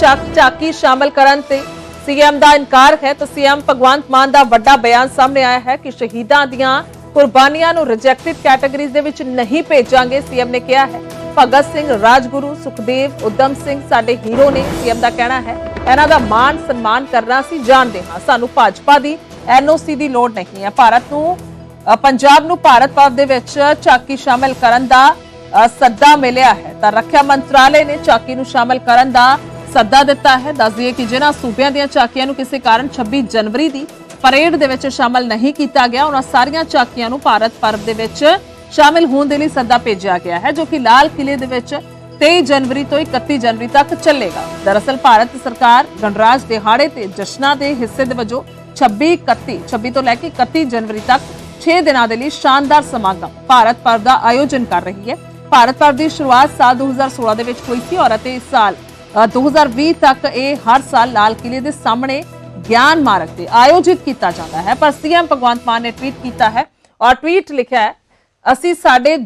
ਚੱਕ ਚਾਕੀ ਸ਼ਾਮਲ ਕਰਨ ਤੇ ਸੀਐਮ ਦਾ ਇਨਕਾਰ ਹੈ ਤਾਂ ਸੀਐਮ ਭਗਵੰਤ ਮਾਨ ਦਾ ਵੱਡਾ ਬਿਆਨ ਸਾਹਮਣੇ ਆਇਆ ਹੈ ਕਿ ਸ਼ਹੀਦਾਂ ਦੀਆਂ ਕੁਰਬਾਨੀਆਂ ਨੂੰ ਰਿਜੈਕਟਡ ਕੈਟਾਗਰੀਜ਼ ਦੇ ਵਿੱਚ ਨਹੀਂ ਭੇਜਾਂਗੇ, ਸੀਐਮ ਨੇ ਕਿਹਾ ਹੈ। ਭਗਤ ਸਿੰਘ, ਰਾਜਗੁਰੂ, ਸੁਖਦੇਵ ਉਦਮ ਸਿੰਘ ਸਾਡੇ ਹੀਰੋ ਨੇ, ਸੀਐਮ ਦਾ ਕਹਿਣਾ ਹੈ। ਇਹਨਾਂ ਦਾ ਮਾਣ ਸਨਮਾਨ ਕਰਨਾ ਅਸੀਂ ਜਾਣਦੇ ਹਾਂ। ਸਾਨੂੰ ਭਾਜਪਾ ਦੀ ਐਨਓਸੀ ਦੀ ਲੋੜ ਨਹੀਂ ਹੈ। ਭਾਰਤ ਨੂੰ ਪੰਜਾਬ ਨੂੰ ਭਾਰਤ ਪਰਵ ਦੇ ਵਿੱਚ ਚਾਕੀ ਸ਼ਾਮਿਲ ਕਰਨ ਦਾ ਸੱਦਾ ਮਿਲਿਆ ਹੈ। ਤਾਂ ਰੱਖਿਆ ਮੰਤਰਾਲੇ ਨੇ ਚਾਕੀ ਨੂੰ ਸ਼ਾਮਲ ਕਰਨ ਦਾ ਸੱਦਾ ਦਿੱਤਾ ਹੈ। ਦੱਸ ਦਈਏ ਕਿ ਜਿਨ੍ਹਾਂ ਸੂਬਿਆਂ ਦੀਆਂ ਚਾਕੀਆਂ ਨੂੰ ਕਿਸੇ ਕਾਰਨ 26 ਜਨਵਰੀ ਦੀ ਪਰੇਡ ਦੇ ਵਿੱਚ ਸ਼ਾਮਲ ਨਹੀਂ ਕੀਤਾ ਗਿਆ, ਉਹਨਾਂ ਸਾਰੀਆਂ ਚਾਕੀਆਂ ਨੂੰ ਭਾਰਤ ਪਰਵ ਦੇ ਵਿੱਚ ਸ਼ਾਮਿਲ ਹੋਣ ਦੇ ਲਈ ਸੱਦਾ ਭੇਜਿਆ ਗਿਆ ਹੈ, ਜੋ ਕਿ ਲਾਲ ਕਿਲੇ ਦੇ ਵਿੱਚ 23 ਜਨਵਰੀ ਤੋਂ 31 ਜਨਵਰੀ ਤੱਕ ਚੱਲੇਗਾ। ਦਰਅਸਲ, ਭਾਰਤ ਸਰਕਾਰ ਗਣਰਾਜ ਦਿਹਾੜੇ ਤੇ ਜਸ਼ਨਾਂ ਦੇ ਹਿੱਸੇ ਦੇ ਵਜੋਂ 26 31 26 ਤੋਂ ਲੈ ਕੇ 31 ਜਨਵਰੀ ਤੱਕ 6 ਦਿਨਾਂ ਦੇ ਲਈ ਸ਼ਾਨਦਾਰ ਸਮਾਗਮ ਭਾਰਤ ਪਰਬ ਦਾ ਆਯੋਜਨ ਕਰ ਰਹੀ ਹੈ। ਭਾਰਤ ਪਰਬ ਦੀ ਸ਼ੁਰੂਆਤ ਸਾਲ 2016 ਦੇ ਵਿੱਚ ਹੋਈ ਸੀ ਔਰ ਅਤੇ ਇਸ ਸਾਲ 2020 ਤੱਕ ਇਹ ਹਰ ਸਾਲ ਲਾਲ ਕਿਲੇ ਦੇ ਸਾਹਮਣੇ ਗਿਆਨ ਮਾਰਗ ਤੇ ਆਯੋਜਿਤ ਕੀਤਾ ਜਾਂਦਾ ਹੈ। ਪਰ ਸੀਐਮ ਭਗਵੰਤ ਮਾਨ ਨੇ ਟਵੀਟ ਕੀਤਾ ਹੈ ਔਰ ਟਵੀਟ ਲਿਖਿਆ ਹੈ, ਅਸੀਂ ਸਾਡੇ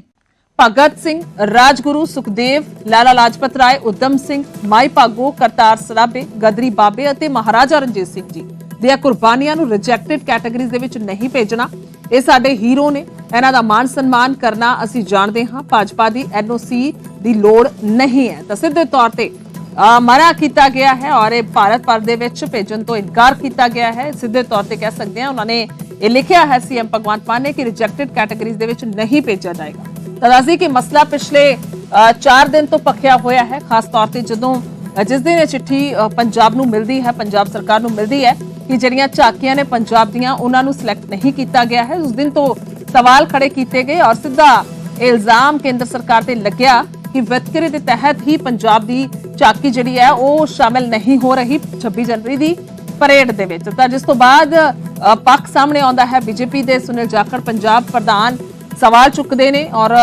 ਭਗਤ ਸਿੰਘ, ਰਾਜਗੁਰੂ ਸੁਖਦੇਵ, ਲਾਲਾ ਲਾਜਪਤ ਰਾਏ ਉਦਮ ਸਿੰਘ, ਮਾਈ ਭਾਗੋ, ਕਰਤਾਰ ਸਰਾਭੇ, ਗਦਰੀ ਬਾਬੇ ਅਤੇ ਮਹਾਰਾਜਾ ਰਣਜੀਤ ਸਿੰਘ ਜੀ ਦੀਆਂ ਕੁਰਬਾਨੀਆਂ ਨੂੰ ਰਿਜੈਕਟਡ ਕੈਟਾਗਰੀਜ਼ ਦੇ ਵਿੱਚ ਨਹੀਂ ਭੇਜਣਾ। ਇਹ ਸਾਡੇ ਹੀਰੋ ਨੇ। ਇਹਨਾਂ ਦਾ ਮਾਣ ਸਨਮਾਨ ਕਰਨਾ ਅਸੀਂ ਜਾਣਦੇ ਹਾਂ। ਭਾਜਪਾ ਦੀ ਐਨਓਸੀ ਦੀ ਲੋੜ ਨਹੀਂ ਹੈ। ਤਾਂ ਸਿੱਧੇ ਤੌਰ ਤੇ ਮਨਾ ਕੀਤਾ ਗਿਆ ਹੈ ਔਰ ਇਹ ਭਾਰਤ ਪਰ ਦੇ ਵਿੱਚ ਭੇਜਣ ਤੋਂ ਇਨਕਾਰ ਕੀਤਾ ਗਿਆ ਹੈ। ਸਿੱਧੇ ਤੌਰ ਤੇ ਕਹਿ ਸਕਦੇ ਹਾਂ, ਉਹਨਾਂ ਨੇ ਇਹ ਲਿਖਿਆ ਹੈ ਸੀਐਮ ਭਗਵੰਤ ਮਾਨ ਨੇ ਕਿ ਰਿਜੈਕਟਡ ਕੈਟਾਗਰੀਜ਼ ਦੇ ਵਿੱਚ ਨਹੀਂ ਭੇਜਿਆ ਜਾਏਗਾ। ਤਾਂ ਕਿ ਮਸਲਾ ਪਿਛਲੇ 4 ਦਿਨ ਤੋਂ ਪੱਕਿਆ ਹੋਇਆ ਹੈ। ਖਾਸ ਤੌਰ ਤੇ ਜਦੋਂ ਜਿਸ ਦਿਨ ਇਹ ਚਿੱਠੀ ਪੰਜਾਬ ਨੂੰ ਮਿਲਦੀ ਹੈ, ਪੰਜਾਬ ਸਰਕਾਰ ਨੂੰ ਮਿਲਦੀ ਹੈ ਕਿ ਜਿਹੜੀਆਂ ਝਾਕੀਆਂ ਨੇ ਪੰਜਾਬ ਦੀਆਂ, ਉਹਨਾਂ ਨੂੰ ਸਿਲੈਕਟ ਨਹੀਂ ਕੀਤਾ ਗਿਆ ਹੈ। ਉਸ ਦਿਨ ਤੋਂ ਸਵਾਲ ਖੜੇ ਕੀਤੇ ਗਏ ਔਰ ਸਿੱਧਾ ਇਲਜ਼ਾਮ ਕੇਂਦਰ ਸਰਕਾਰ ਤੇ ਲੱਗਿਆ ਕਿ ਵਿਤਕਰੇ ਦੇ ਤਹਿਤ ਹੀ ਪੰਜਾਬ ਦੀ ਝਾਕੀ ਜਿਹੜੀ ਹੈ, ਉਹ ਸ਼ਾਮਿਲ ਨਹੀਂ ਹੋ ਰਹੀ 26 ਜਨਵਰੀ ਦੀ ਪਰੇਡ ਦੇ ਵਿੱਚ। ਤਾਂ ਜਿਸ ਤੋਂ ਬਾਅਦ ਪੱਖ ਸਾਹਮਣੇ ਆਉਂਦਾ ਹੈ ਬੀਜੇਪੀ ਦੇ ਸੁਨੀਲ ਜਾਖੜ, ਪੰਜਾਬ ਪ੍ਰਧਾਨ ਸਵਾਲ ਚੁੱਕਦੇ ਨੇ ਔਰ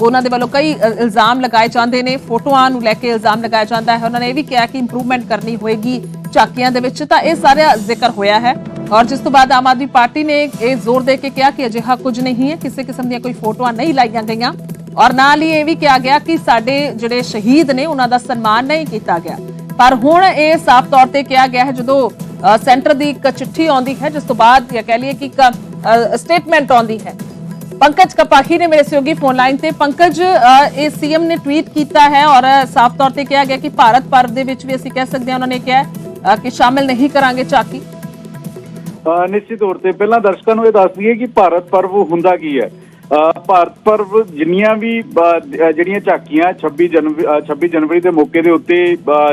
ਉਹਨਾਂ ਦੇ ਵੱਲੋਂ ਕਈ ਇਲਜ਼ਾਮ ਲਗਾਏ ਜਾਂਦੇ ਨੇ। ਫੋਟੋਆਂ ਨੂੰ ਲੈ ਕੇ ਇਲਜ਼ਾਮ ਲਗਾਇਆ ਜਾਂਦਾ ਹੈ। ਉਹਨਾਂ ਨੇ ਇਹ ਵੀ ਕਿਹਾ ਕਿ ਇੰਪਰੂਵਮੈਂਟ ਕਰਨੀ ਹੋਏਗੀ ਝਾਕੀਆਂ ਦੇ ਵਿੱਚ। ਤਾਂ ਇਹ ਸਾਰਾ ਜ਼ਿਕਰ ਹੋਇਆ ਹੈ। ਔਰ ਜਿਸ ਤੋਂ ਬਾਅਦ ਆਮ ਆਦਮੀ ਪਾਰਟੀ ਨੇ ਇਹ ਜ਼ੋਰ ਦੇ ਕੇ ਕਿਹਾ ਕਿ ਅਜਿਹਾ ਕੁਝ ਨਹੀਂ ਹੈ। ਕਿਸੇ ਕਿਸਮ ਦੀਆਂ ਕੋਈ ਫੋਟੋਆਂ ਨਹੀਂ ਲਾਈਆਂ ਗਈਆਂ। ਔਰ ਨਾਲ ਹੀ ਇਹ ਵੀ ਕਿਹਾ ਗਿਆ ਕਿ ਸਾਡੇ ਜਿਹੜੇ ਸ਼ਹੀਦ ਨੇ, ਉਹਨਾਂ ਦਾ ਸਨਮਾਨ ਨਹੀਂ ਕੀਤਾ ਗਿਆ। ਪਰ ਹੁਣ ਇਹ ਸਾਫ਼ ਤੌਰ ਤੇ ਕਿਹਾ ਗਿਆ ਹੈ, ਜਦੋਂ ਸੈਂਟਰ ਦੀ ਇੱਕ ਚਿੱਠੀ ਆਉਂਦੀ ਹੈ, ਜਿਸ ਤੋਂ ਬਾਅਦ ਜਾਂ ਕਹਿ ਲਈਏ ਕਿ ਸਟੇਟਮੈਂਟ ਆਉਂਦੀ ਹੈ। ਪੰਕਜ ਕਪਾਹੀ ਨੇ ਮੇਰੇ ਸਹਿਯੋਗੀ ਫੋਨ ਲਾਈਨ ਤੇ, ਪੰਕਜ ਇਹ ਸੀਐਮ ਨੇ ਟਵੀਟ ਕੀਤਾ ਹੈ ਔਰ ਸਾਫ਼ ਤੌਰ ਤੇ ਕਿਹਾ ਗਿਆ ਕਿ ਭਾਰਤ ਪਰਵ ਦੇ ਵਿੱਚ ਵੀ ਅਸੀਂ ਕਹਿ ਸਕਦੇ ਹਾਂ, ਉਹਨਾਂ ਨੇ ਕਿਹਾ ਕਿ ਸ਼ਾਮਿਲ ਨਹੀਂ ਕਰਾਂਗੇ ਚਾਕੀ। ਨਿਸ਼ਚਿਤ ਤੌਰ ਤੇ ਪਹਿਲਾਂ ਦਰਸ਼ਕਾਂ ਨੂੰ ਇਹ ਦੱਸ ਦਈਏ ਕਿ ਭਾਰਤ ਪਰਵ ਹੁੰਦਾ ਕੀ ਹੈ? ਭਾਰਤ ਪਰਵ ਜਿੰਨੀਆਂ ਵੀ ਜਿਹੜੀਆਂ ਝਾਕੀਆਂ 26 ਜਨਵਰੀ ਅਹ, 26 ਜਨਵਰੀ ਦੇ ਮੌਕੇ ਦੇ ਉੱਤੇ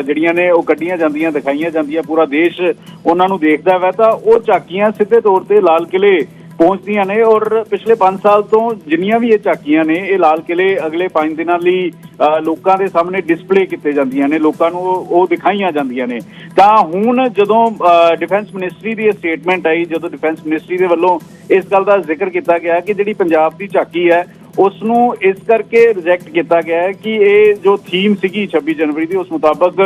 ਜਿਹੜੀਆਂ ਨੇ ਉਹ ਕੱਢੀਆਂ ਜਾਂਦੀਆਂ ਦਿਖਾਈਆਂ ਜਾਂਦੀਆਂ ਪੂਰਾ ਦੇਸ਼ ਉਹਨਾਂ ਨੂੰ ਦੇਖਦਾ ਹੈ ਤਾਂ ਉਹ ਝਾਕੀਆਂ ਸਿੱਧੇ ਤੌਰ ਤੇ ਲਾਲ ਕਿਲੇ ਪਹੁੰਚਦੀਆਂ ਨੇ ਔਰ ਪਿਛਲੇ 5 ਸਾਲ ਤੋਂ ਜਿੰਨੀਆਂ ਵੀ ਇਹ ਝਾਕੀਆਂ ਨੇ, ਇਹ ਲਾਲ ਕਿਲੇ ਅਗਲੇ 5 ਦਿਨਾਂ ਲਈ ਲੋਕਾਂ ਦੇ ਸਾਹਮਣੇ ਡਿਸਪਲੇ ਕੀਤੇ ਜਾਂਦੀਆਂ ਨੇ, ਲੋਕਾਂ ਨੂੰ ਉਹ ਦਿਖਾਈਆਂ ਜਾਂਦੀਆਂ ਨੇ। ਤਾਂ ਹੁਣ ਜਦੋਂ ਡਿਫੈਂਸ ਮਿਨਿਸਟਰੀ ਦੀ ਇਹ ਸਟੇਟਮੈਂਟ ਆਈ, ਜਦੋਂ ਡਿਫੈਂਸ ਮਿਨਿਸਟਰੀ ਦੇ ਵੱਲੋਂ ਇਸ ਗੱਲ ਦਾ ਜ਼ਿਕਰ ਕੀਤਾ ਗਿਆ ਕਿ ਜਿਹੜੀ ਪੰਜਾਬ ਦੀ ਝਾਕੀ ਹੈ ਉਸ ਨੂੰ ਇਸ ਕਰਕੇ ਰਿਜੈਕਟ ਕੀਤਾ ਗਿਆ ਹੈ ਕਿ ਇਹ ਜੋ ਥੀਮ ਸੀਗੀ 26 ਜਨਵਰੀ ਦੀ, ਉਸ ਮੁਤਾਬਕ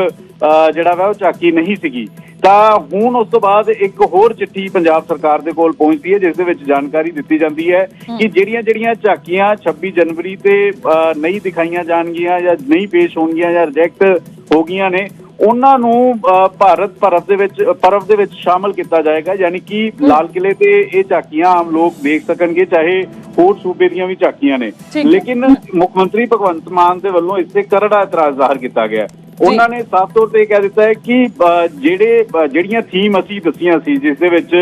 ਜਿਹੜਾ ਵਾ ਉਹ ਝਾਕੀ ਨਹੀਂ ਸੀਗੀ। ਤਾਂ ਹੁਣ ਉਸ ਤੋਂ ਬਾਅਦ ਇੱਕ ਹੋਰ ਚਿੱਠੀ ਪੰਜਾਬ ਸਰਕਾਰ ਦੇ ਕੋਲ ਪਹੁੰਚਦੀ ਹੈ ਜਿਸ ਦੇ ਵਿੱਚ ਜਾਣਕਾਰੀ ਦਿੱਤੀ ਜਾਂਦੀ ਹੈ ਕਿ ਜਿਹੜੀਆਂ ਜਿਹੜੀਆਂ ਝਾਕੀਆਂ 26 ਜਨਵਰੀ ਤੇ ਨਹੀਂ ਦਿਖਾਈਆਂ ਜਾਣਗੀਆਂ ਜਾਂ ਨਹੀਂ ਪੇਸ਼ ਹੋਣਗੀਆਂ ਜਾਂ ਰਿਜੈਕਟ ਹੋ ਗਈਆਂ ਨੇ ਉਹਨਾਂ ਨੂੰ ਭਾਰਤ ਪਰਵ ਦੇ ਵਿੱਚ ਪਰਵ ਦੇ ਵਿੱਚ ਸ਼ਾਮਲ ਕੀਤਾ ਜਾਏਗਾ ਯਾਨੀ ਕਿ ਲਾਲ ਕਿਲੇ ਤੇ ਇਹ ਝਾਕੀਆਂ ਆਮ ਲੋਕ ਦੇਖ ਸਕਣਗੇ ਚਾਹੇ ਹੋਰ ਸੂਬੇ ਦੀਆਂ ਵੀ ਝਾਕੀਆਂ ਨੇ। ਲੇਕਿਨ ਮੁੱਖ ਮੰਤਰੀ ਭਗਵੰਤ ਮਾਨ ਦੇ ਵੱਲੋਂ ਇਸ ਤੇ ਕਰੜਾ ਇਤਰਾਜ਼ ਜ਼ਾਹਰ ਕੀਤਾ ਗਿਆ ਹੈ। ਉਹਨਾਂ ਨੇ ਸਾਫ਼ ਤੌਰ ਤੇ ਇਹ ਕਹਿ ਦਿੱਤਾ ਹੈ ਕਿ ਜਿਹੜੇ ਜਿਹੜੀਆਂ ਥੀਮ ਅਸੀਂ ਦੱਸੀਆਂ ਸੀ ਜਿਸ ਦੇ ਵਿੱਚ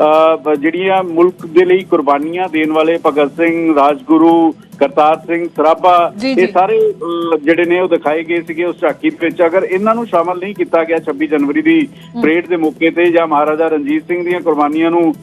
ਅਹ, ਜਿਹੜੀਆਂ ਮੁਲਕ ਦੇ ਲਈ ਕੁਰਬਾਨੀਆਂ ਦੇਣ ਵਾਲੇ ਭਗਤ ਸਿੰਘ ਰਾਜਗੁਰੂ ਕਰਤਾਰ ਸਿੰਘ ਸਰਾਭਾ। ਇਹ ਸਾਰੇ ਜਿਹੜੇ ਨੇ ਉਹ ਦਿਖਾਏ ਗਏ ਸੀਗੇ ਉਸ ਝਾਕੀ ਵਿੱਚ। ਅਗਰ ਇਹਨਾਂ ਨੂੰ ਸ਼ਾਮਲ ਨਹੀਂ ਕੀਤਾ ਗਿਆ 26 ਜਨਵਰੀ ਦੀ ਪਰੇਡ ਦੇ ਮੌਕੇ ਤੇ ਜਾਂ ਮਹਾਰਾਜਾ ਰਣਜੀਤ ਸਿੰਘ ਦੀਆਂ ਕੁਰਬਾਨੀਆਂ ਨੂੰ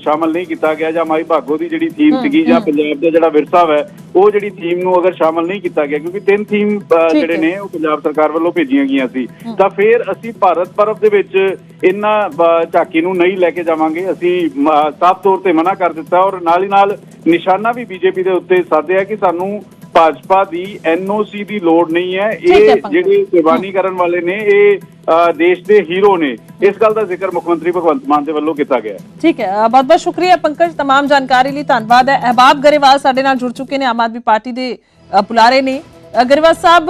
ਸ਼ਾਮਲ ਨਹੀਂ ਕੀਤਾ ਗਿਆ ਜਾਂ ਮਾਈ ਭਾਗੋ ਦੀ ਜਿਹੜੀ ਥੀਮ ਸੀਗੀ ਜਾਂ ਪੰਜਾਬ ਦਾ ਜਿਹੜਾ ਵਿਰਸਾ ਹੈ ਉਹ ਜਿਹੜੀ ਥੀਮ ਨੂੰ ਅਗਰ ਸ਼ਾਮਲ ਨਹੀਂ ਕੀਤਾ ਗਿਆ ਕਿਉਂਕਿ ਤਿੰਨ ਥੀਮ ਜਿਹੜੇ। ਨੇ ਉਹ ਪੰਜਾਬ ਸਰਕਾਰ ਵੱਲੋਂ ਭੇਜੀਆਂ ਗਈਆਂ ਸੀ। ਤਾਂ ਫਿਰ ਅਸੀਂ ਭਾਰਤ ਪਰਵ ਦੇ ਵਿੱਚ ਇਹਨਾਂ ਅਹ, ਝਾਕੀ ਨੂੰ ਨਹੀਂ ਲੈ ਕੇ ਜਾਵਾਂਗੇ ਅਸੀਂ ਮ- ਸਾਫ਼ ਤੌਰ ਤੇ ਮਨਾ ਕਰ ਦਿੱਤਾ ਔਰ ਨਾਲ ਹੀ ਨਾਲ ਨਿਸ਼ਾਨਾ ਵੀ ਬੀਜੇਪੀ ਦੇ ਉੱਤੇ ਸਾਧਿਆ ਕਿ ਸਾਨੂੰ ਭਾਜਪਾ ਦੀ ਐਨਓਸੀ ਦੀ ਲੋੜ ਨਹੀਂ ਹੈ ਠੀਕ ਹੈ, ਇਹ ਪੰਕਜ। ਜਿਹੜੇ ਕੁਰਬਾਨੀ ਕਰਨ ਵਾਲੇ ਨੇ ਇਹ ਅਹ, ਦੇਸ਼ ਦੇ ਹੀਰੋ ਨੇ ਇਸ ਗੱਲ ਦਾ ਜ਼ਿਕਰ ਮੁੱਖ ਮੰਤਰੀ ਭਗਵੰਤ ਮਾਨ ਦੇ ਵੱਲੋਂ ਕੀਤਾ ਗਿਆ ਹੈ ਠੀਕ ਹੈ ਬਹੁਤ ਬਹੁਤ ਸ਼ੁਕਰੀਆ ਪੰਕਜ तमाम ਜਾਣਕਾਰੀ ਲਈ ਧੰਨਵਾਦ ਹੈ ਅਹਿਬਾਬ ਗਰੇਵਾਲ ਸਾਡੇ ਨਾਲ ਜੁੜ ਚੁੱਕੇ ਨੇ ਆਮ ਆਦਮੀ ਪਾਰਟੀ ਦੇ ਅ, ਬੁਲਾਰੇ ਨੇ ਅ, ਗਰੇਵਾਲ ਸਾਹਿਬ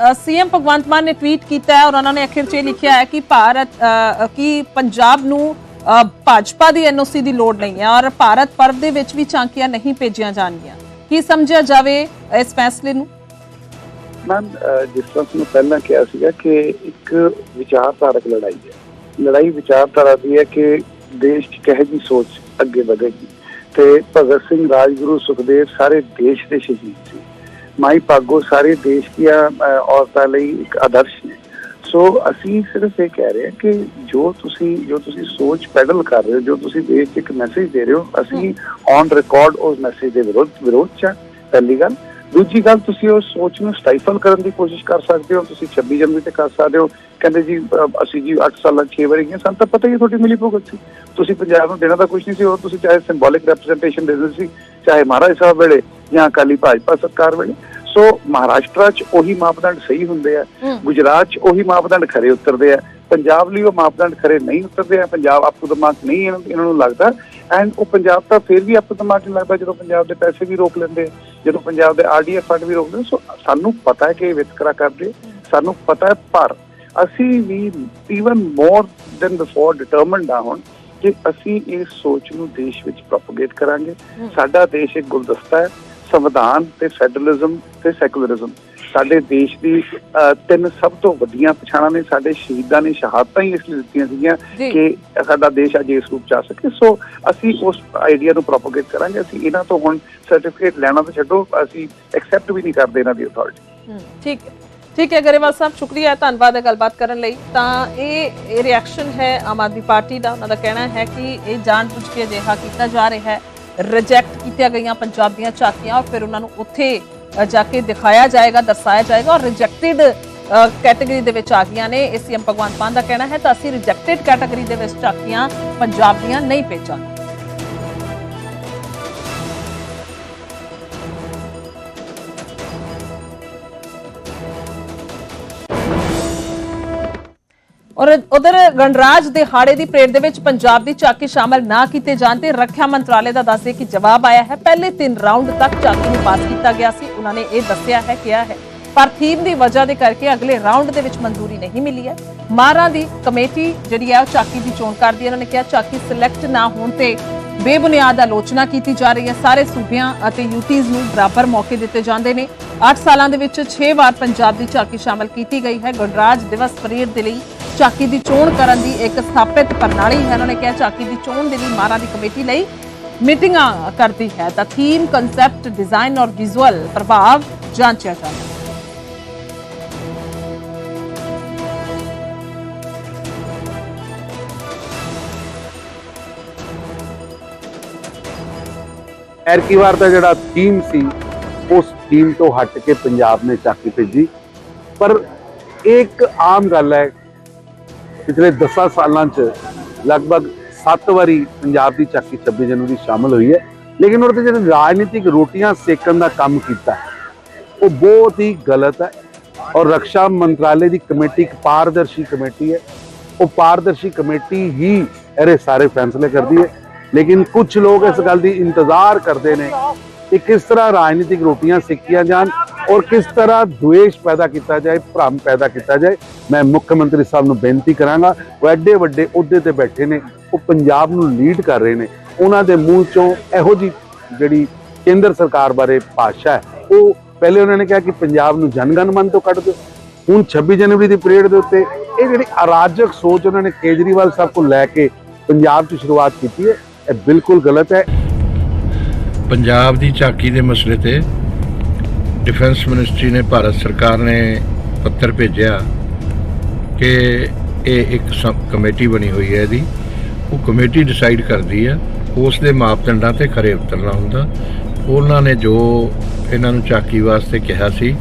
ਸੀਐਮ ਭਗਵੰਤ ਮਾਨ ਨੇ ਟਵੀਟ ਕੀਤਾ ਹੈ ਔਰ ਉਹਨਾਂ ਨੇ ਅਖੀਰ 'ਚ ਇਹ ਲਿਖਿਆ ਹੈ ਕਿ ਭਾਰਤ ਕਿ ਪੰਜਾਬ ਨੂੰ ਭਾਜਪਾ ਦੀ ਐਨਓਸੀ ਦੀ ਲੋੜ ਨਹੀਂ ਹੈ ਔਰ ਭਾਰਤ ਪਰਵ ਦੇ ਵਿੱਚ ਵੀ ਝਾਂਕੀਆਂ ਨਹੀਂ ਭੇਜੀਆਂ ਜਾਣਗੀਆਂ। ਕੀ ਸਮਝਿਆ ਜਾਵੇ ਇਸ ਫੈਸਲੇ ਨੂੰ? ਮੈਂ ਜਿਸ ਤਰ੍ਹਾਂ ਤੁਹਾਨੂੰ ਪਹਿਲਾਂ ਕਿਹਾ ਸੀਗਾ ਕਿ ਇੱਕ ਵਿਚਾਰਧਾਰਕ ਲੜਾਈ ਹੈ। ਲੜਾਈ ਵਿਚਾਰਧਾਰਾ ਦੀ ਹੈ ਕਿ ਦੇਸ਼ 'ਚ ਕਿਹੋ ਜਿਹੀ ਸੋਚ ਅੱਗੇ ਵਧੇਗੀ। ਤੇ ਭਗਤ ਸਿੰਘ, ਰਾਜਗੁਰੂ, ਸੁਖਦੇਵ ਸਾਰੇ ਦੇਸ਼ ਦੇ ਸ਼ਹੀਦ ਸੀ। ਮਾਈ ਭਾਗੋ ਸਾਰੇ ਦੇਸ਼ ਦੀਆਂ ਔਰਤਾਂ ਲਈ ਇੱਕ ਆਦਰਸ਼ ਨੇ। ਸੋ ਅਸੀਂ ਸਿਰਫ ਇਹ ਕਹਿ ਰਹੇ ਹਾਂ ਕਿ ਜੋ ਤੁਸੀਂ ਜੋ ਤੁਸੀਂ ਸੋਚ ਪੈਡਲ ਕਰ ਰਹੇ ਹੋ ਜੋ ਤੁਸੀਂ ਦੇਸ਼ 'ਚ ਇੱਕ ਮੈਸੇਜ ਦੇ ਰਹੇ ਹੋ ਅਸੀਂ ਔਨ ਰਿਕਾਰਡ ਉਸ ਮੈਸੇਜ ਦੇ ਵਿਰੋਧ ਵਿਰੋਧ 'ਚ ਪਹਿਲੀ ਗੱਲ। ਦੂਜੀ ਗੱਲ ਤੁਸੀਂ ਉਸ ਸੋਚ ਨੂੰ ਸਟਾਈਫਲ ਕਰਨ ਦੀ ਕੋਸ਼ਿਸ਼ ਕਰ ਸਕਦੇ ਹੋ ਤੁਸੀਂ 26 ਜਨਵਰੀ ਤੇ ਕਰ ਸਕਦੇ ਹੋ। ਕਹਿੰਦੇ ਜੀ ਅਸੀਂ ਜੀ 8 ਸਾਲਾਂ 6 ਵਾਰੀ ਗਏ ਸਾਨੂੰ ਤਾਂ ਪਤਾ ਹੀ ਹੈ ਤੁਹਾਡੀ ਮਿਲੀ ਭੁਗਤ ਸੀ। ਤੁਸੀਂ ਪੰਜਾਬ ਨੂੰ ਦੇਣਾ ਤਾਂ ਕੁਝ ਨਹੀਂ ਸੀ ਉਹ ਤੁਸੀਂ ਚਾਹੇ ਸਿੰਬੋਲਿਕ ਰਿਪਰੈਜ਼ੈਂਟੇਸ਼ਨ ਦੇ ਦਿੰਦੇ ਸੀ ਚਾਹੇ ਮਹਾਰਾਜ ਸਾਹਿਬ ਵੇਲੇ ਜਾਂ ਅਕਾਲੀ ਭਾਜਪਾ ਸਰਕਾਰ ਵੇਲੇ ਸੋ ਮਹਾਰਾਸ਼ਟਰ 'ਚ ਉਹੀ ਮਾਪਦੰਡ ਸਹੀ ਹੁੰਦੇ ਆ। ਗੁਜਰਾਤ 'ਚ ਉਹੀ ਮਾਪਦੰਡ ਖਰੇ ਉਤਰਦੇ ਆ। ਪੰਜਾਬ ਲਈ ਉਹ ਮਾਪਦੰਡ ਖਰੇ ਨਹੀਂ ਉਤਰਦੇ ਆ। ਪੰਜਾਬ ਆਪੂ ਦਿਮਾਗ ਨਹੀਂ ਇਹਨਾਂ ਨੂੰ ਲੱਗਦਾ। ਐਂਡ ਉਹ ਪੰਜਾਬ ਤਾਂ ਫਿਰ ਵੀ ਆਪੂ ਦਿਮਾਗ ਨਹੀਂ ਲੱਗਦਾ ਜਦੋਂ ਪੰਜਾਬ ਦੇ ਪੈਸੇ ਵੀ ਰੋਕ ਲੈਂਦੇ ਜਦੋਂ ਪੰਜਾਬ ਦੇ ਆਰਡੀਐਫ ਫੰਡ ਵੀ ਰੋਕ ਲੈਂਦੇ ਸੋ ਸਾਨੂੰ ਪਤਾ ਹੈ ਕਿ ਇਹ ਵਿਤਕਰਾ ਕਰਦੇ ਸਾਨੂੰ ਪਤਾ ਹੈ ਪਰ ਅਸੀਂ ਵੀ even more than before determined ਆ ਹੁਣ ਕਿ ਅਸੀਂ ਇਸ ਸੋਚ ਨੂੰ ਦੇਸ਼ ਵਿੱਚ ਪ੍ਰੋਪਗੇਟ ਕਰਾਂਗੇ। ਸਾਡਾ ਦੇਸ਼ ਇੱਕ ਗੁਲਦਸਤਾ ਹੈ। ਸੰਵਿਧਾਨ ਤੇ ਫੈਡਰਲਿਜ਼ਮ ਤੇ ਸੈਕੂਲਰਿਜ਼ਮ ਸਾਡੇ ਦੇਸ਼ ਦੀ ਤਿੰਨ ਸਭ ਤੋਂ ਵੱਡੀਆਂ ਪਛਾਣਾਂ ਨੇ ਸਾਡੇ ਸ਼ਹੀਦਾਂ ਨੇ ਸ਼ਹਾਦਤਾਂ ਹੀ ਇਸ ਲਈ ਦਿੱਤੀਆਂ ਸੀਗੀਆਂ। ਕਿ ਸਾਡਾ ਦੇਸ਼ ਅੱਜ ਇਸ ਰੂਪ ਚ ਆ ਸਕੇ। ਸੋ ਅਸੀਂ ਉਸ ਆਈਡੀਆ ਨੂੰ ਪ੍ਰੋਪਗੇਟ ਕਰਾਂਗੇ। ਅਸੀਂ ਇਹਨਾਂ ਤੋਂ ਹੁਣ ਸਰਟੀਫਿਕੇਟ ਲੈਣਾ ਤਾਂ ਛੱਡੋ ਅਸੀਂ ਐਕਸੈਪਟ ਵੀ ਨਹੀਂ ਕਰਦੇ ਇਹਨਾਂ ਦੀ ਅਥਾਰਟੀ ਠੀਕ ਠੀਕ ਹੈ ਗਰੇਵਾਲ ਸਾਹਿਬ ਸ਼ੁਕਰੀਆ ਧੰਨਵਾਦ ਹੈ ਗੱਲਬਾਤ ਕਰਨ ਲਈ। ਤਾਂ ਇਹ ਇਹ ਰਿਐਕਸ਼ਨ ਹੈ ਆਮ ਆਦਮੀ ਪਾਰਟੀ ਦਾ। ਉਹਨਾਂ ਦਾ ਕਹਿਣਾ ਹੈ ਕਿ ਇਹ ਜਾਣਬੁੱਝ ਕੇ ਅਜਿਹਾ ਕੀਤਾ ਜਾ ਰਿਹਾ ਹੈ। ਰਿਜੈਕਟ ਕੀਤੀਆਂ ਗਈਆਂ ਪੰਜਾਬ ਦੀਆਂ ਝਾਕੀਆਂ ਔਰ ਫਿਰ ਉਹਨਾਂ ਨੂੰ ਉੱਥੇ ਜਾ ਕੇ ਦਿਖਾਇਆ ਜਾਏਗਾ, ਦਰਸਾਇਆ ਜਾਏਗਾ ਔਰ ਰਿਜੈਕਟਿਡ ਕੈਟਾਗਰੀ ਦੇ ਵਿੱਚ ਆ ਗਈਆਂ ਨੇ। ਇਹ ਸੀਐਮ ਭਗਵੰਤ ਮਾਨ ਦਾ ਕਹਿਣਾ ਹੈ ਤਾਂ ਅਸੀਂ ਰਿਜੈਕਟਿਡ ਕੈਟਾਗਰੀ ਦੇ ਵਿੱਚ ਝਾਕੀਆਂ ਪੰਜਾਬ ਦੀਆਂ ਨਹੀਂ ਭੇਜਾਂਗੇ। ਔਰ ਉਧਰ ਗਣਰਾਜ ਦਿਹਾੜੇ ਦੀ ਪਰੇਡ ਦੇ ਵਿੱਚ ਪੰਜਾਬ ਦੀ ਝਾਕੀ ਸ਼ਾਮਲ ਨਾ ਕੀਤੇ ਜਾਣ ਤੇ ਰੱਖਿਆ ਮੰਤਰਾਲੇ ਦਾ ਦੱਸੇ ਕਿ ਜਵਾਬ ਆਇਆ ਹੈ। ਪਹਿਲੇ ਤਿੰਨ ਰਾਉਂਡ ਤੱਕ ਝਾਕੀ ਨੂੰ ਪਾਸ ਕੀਤਾ ਗਿਆ ਸੀ। ਉਹਨਾਂ ਨੇ ਇਹ ਦੱਸਿਆ ਹੈ, ਕਿਹਾ ਹੈ, ਪਰ ਥੀਮ ਦੀ ਵਜ੍ਹਾ ਦੇ ਕਰਕੇ ਅਗਲੇ ਰਾਉਂਡ ਦੇ ਵਿੱਚ ਮਨਜ਼ੂਰੀ ਨਹੀਂ ਮਿਲੀ ਹੈ। ਮਾਰਾਂ ਦੀ ਕਮੇਟੀ ਜਿਹੜੀ ਹੈ, ਉਹ ਝਾਕੀ ਦੀ ਚੋਣ ਕਰਦੀ ਹੈ। ਉਹਨਾਂ ਨੇ ਕਿਹਾ ਝਾਕੀ ਸਿਲੈਕਟ ਨਾ ਹੋਣ ਤੇ ਬੇਬੁਨਿਆਦ ਆਲੋਚਨਾ ਕੀਤੀ ਜਾ ਰਹੀ ਹੈ। ਸਾਰੇ ਸੂਬਿਆਂ ਅਤੇ ਯੂਟੀਜ਼ ਨੂੰ ਬਰਾਬਰ ਮੌਕੇ ਦਿੱਤੇ ਜਾਂਦੇ ਨੇ। 8 ਸਾਲਾਂ ਦੇ ਵਿੱਚ 6 ਵਾਰ ਪੰਜਾਬ ਦੀ ਝਾਕੀ ਸ਼ਾਮਲ ਕੀਤੀ ਗਈ ਹੈ। ਗਣਰਾਜ ਦਿਵਸ ਪਰੇਡ ਦੇ ਲਈ ਝਾਕੀ ਦੀ ਚੋਣ ਕਰਨ ਦੀ ਇੱਕ ਸਥਾਪਿਤ ਪ੍ਰਣਾਲੀ ਹੈ। ਉਹਨਾਂ ਨੇ ਕਿਹਾ ਝਾਕੀ ਦੀ ਚੋਣ ਦੇ ਲਈ ਮਾਰਾਂ ਦੀ ਕਮੇਟੀ ਲਈ ਮੀਟਿੰਗਾਂ ਕਰਦੀ ਹੈ। ਤਾਂ ਥੀਮ ਕਨਸੈਪਟ ਡਿਜ਼ਾਈਨ ਔਰ ਵਿਜ਼ੂਅਲ ਪ੍ਰਭਾਵ ਜਾਂਚਿਆ ਜਾਂਦਾ ਹੈ। ਐਰਕੀ ਵਾਰ ਦਾ ਜਿਹੜਾ ਥੀਮ ਸੀ, ਉਸ ਥੀਮ ਤੋਂ ਹਟ ਕੇ ਪੰਜਾਬ ਨੇ ਚਾਕੀ ਭੇਜੀ। ਪਰ ਇਹ ਇੱਕ ਆਮ ਗੱਲ ਹੈ ਪਿਛਲੇ 10 ਸਾਲਾਂ 'ਚ ਲਗਭਗ 7 ਵਾਰੀ ਪੰਜਾਬ ਦੀ ਚਾਕੀ 26 ਜਨਵਰੀ ਸ਼ਾਮਲ ਹੋਈ ਹੈ। ਲੇਕਿਨ ਉਹਦੇ ਜਿਹੜੇ ਰਾਜਨੀਤਿਕ ਰੋਟੀਆਂ ਸੇਕਣ ਦਾ ਕੰਮ ਕੀਤਾ ਉਹ ਬਹੁਤ ਹੀ ਗਲਤ ਹੈ। ਔਰ ਰੱਖਿਆ ਮੰਤਰਾਲੇ ਦੀ ਕਮੇਟੀ ਇੱਕ ਪਾਰਦਰਸ਼ੀ ਕਮੇਟੀ ਹੈ। ਉਹ ਪਾਰਦਰਸ਼ੀ ਕਮੇਟੀ ਹੀ ਇਹਦੇ ਸਾਰੇ ਫੈਸਲੇ ਕਰਦੀ ਹੈ। ਲੇਕਿਨ ਕੁਝ ਲੋਕ ਇਸ ਗੱਲ ਦੀ ਇੰਤਜ਼ਾਰ ਕਰਦੇ ਨੇ ਕਿ ਕਿਸ ਤਰ੍ਹਾਂ ਰਾਜਨੀਤਿਕ ਰੋਟੀਆਂ ਸਿੱਕੀਆਂ ਜਾਣ ਔਰ ਕਿਸ ਤਰ੍ਹਾਂ ਦੁਵੇਸ਼ ਪੈਦਾ ਕੀਤਾ ਜਾਏ, ਭ੍ਰਮ ਪੈਦਾ ਕੀਤਾ ਜਾਏ, ਮੈਂ ਮੁੱਖ ਮੰਤਰੀ ਸਾਹਿਬ ਨੂੰ ਬੇਨਤੀ ਕਰਾਂਗਾ, ਉਹ ਐਡੇ ਵੱਡੇ ਅਹੁਦੇ ਤੇ ਬੈਠੇ ਨੇ, ਉਹ ਪੰਜਾਬ ਨੂੰ ਲੀਡ ਕਰ ਰਹੇ ਨੇ, ਉਹਨਾਂ ਦੇ ਮੂੰਹ ਚੋਂ ਇਹੋ ਜੀ ਜਿਹੜੀ ਕੇਂਦਰ ਸਰਕਾਰ ਬਾਰੇ ਭਾਸ਼ਾ ਹੈ, ਉਹ ਪਹਿਲੇ ਉਹਨਾਂ ਨੇ ਕਿਹਾ ਕਿ ਪੰਜਾਬ ਨੂੰ ਜਨਗਣ ਮਨ ਤੋਂ ਕੱਢ ਦਿਓ, ਹੁਣ 26 ਜਨਵਰੀ ਦੀ ਪਰੇਡ ਦੇ ਉੱਤੇ ਇਹ ਜਿਹੜੀ ਅਰਾਜਕ ਸੋਚ ਉਹਨਾਂ ਨੇ ਕੇਜਰੀਵਾਲ ਸਾਹਿਬ ਕੋਲ ਲੈ ਕੇ ਪੰਜਾਬ 'ਚ ਸ਼ੁਰੂਆਤ ਕੀਤੀ ਹੈ, ਇਹ ਬਿਲਕੁਲ ਗਲਤ ਹੈ। ਪੰਜਾਬ ਦੀ ਝਾਕੀ ਦੇ ਮਸਲੇ ਤੇ ਡਿਫੈਂਸ ਮਿਨਿਸਟਰੀ ਨੇ ਭਾਰਤ ਸਰਕਾਰ ਨੇ ਪੱਤਰ ਭੇਜਿਆ ਕਿ ਇਹ ਇੱਕ ਸਬ ਕਮੇਟੀ ਬਣੀ ਹੋਈ ਹੈ ਇਹਦੀ। ਉਹ ਕਮੇਟੀ ਡਿਸਾਈਡ ਕਰਦੀ ਹੈ, ਉਸ ਦੇ ਮਾਪਦੰਡਾਂ ਤੇ ਖਰੇ ਉਤਰਨਾ ਹੁੰਦਾ। ਉਹਨਾਂ ਨੇ ਜੋ ਇਹਨਾਂ ਨੂੰ ਝਾਕੀ ਵਾਸਤੇ ਕਿਹਾ ਸੀ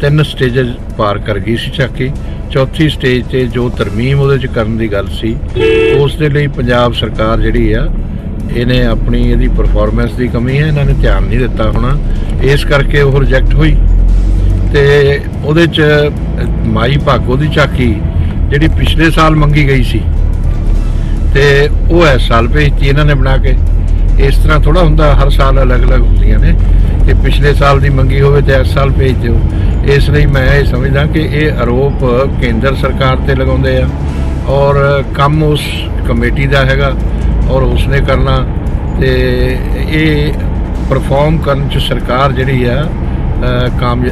ਤਿੰਨ ਸਟੇਜਸ ਪਾਰ ਕਰ ਗਈ ਸੀ ਝਾਕੀ। ਚੌਥੀ ਸਟੇਜ ਤੇ ਜੋ ਤਰਮੀਮ ਉਹਦੇ ਚ ਕਰਨ ਦੀ ਗੱਲ ਸੀ, ਉਸ ਦੇ ਲਈ ਪੰਜਾਬ ਸਰਕਾਰ ਜਿਹੜੀ ਆ ਇਹਨੇ ਆਪਣੀ ਇਹਦੀ ਪਰਫਾਰਮੈਂਸ ਦੀ ਕਮੀ ਹੈ, ਇਹਨਾਂ ਨੇ ਧਿਆਨ ਨਹੀਂ ਦਿੱਤਾ ਹੋਣਾ। ਇਸ ਕਰਕੇ ਉਹ ਰਿਜੈਕਟ ਹੋਈ। ਤੇ ਉਹਦੇ ਚ, ਮਾਈ ਭਾਗੋ ਦੀ ਝਾਕੀ, ਜਿਹੜੀ ਪਿਛਲੇ ਸਾਲ ਮੰਗੀ ਗਈ ਸੀ। ਤੇ ਉਹ ਇਸ ਸਾਲ ਭੇਜਤੀ ਇਹਨਾਂ ਨੇ ਬਣਾ ਕੇ। ਇਸ ਤਰ੍ਹਾਂ ਥੋੜਾ ਹੁੰਦਾ, ਹਰ ਸਾਲ ਅਲੱਗ-ਅਲੱਗ ਹੁੰਦੀਆਂ ਨੇ। ਕਿ ਪਿਛਲੇ ਸਾਲ ਦੀ ਮੰਗੀ ਹੋਵੇ ਤੇ ਇਸ ਸਾਲ ਭੇਜ ਦਿਓ। ਇਸ ਲਈ ਮੈਂ ਇਹ ਸਮਝਦਾ ਕਿ ਇਹ ਆਰੋਪ ਕੇਂਦਰ ਸਰਕਾਰ ਤੇ ਲਗਾਉਂਦੇ ਆ। ਔਰ ਕੰਮ ਉਸ ਕਮੇਟੀ ਦਾ ਹੈਗਾ। ਔਰ ਉਸਨੇ ਕਰਨਾ ਤੇ ਇਹ ਪਰਫਾਰਮ ਕਰਨ ਚ ਸਰਕਾਰ ਜਿਹੜੀ ਆ ਕਾਮ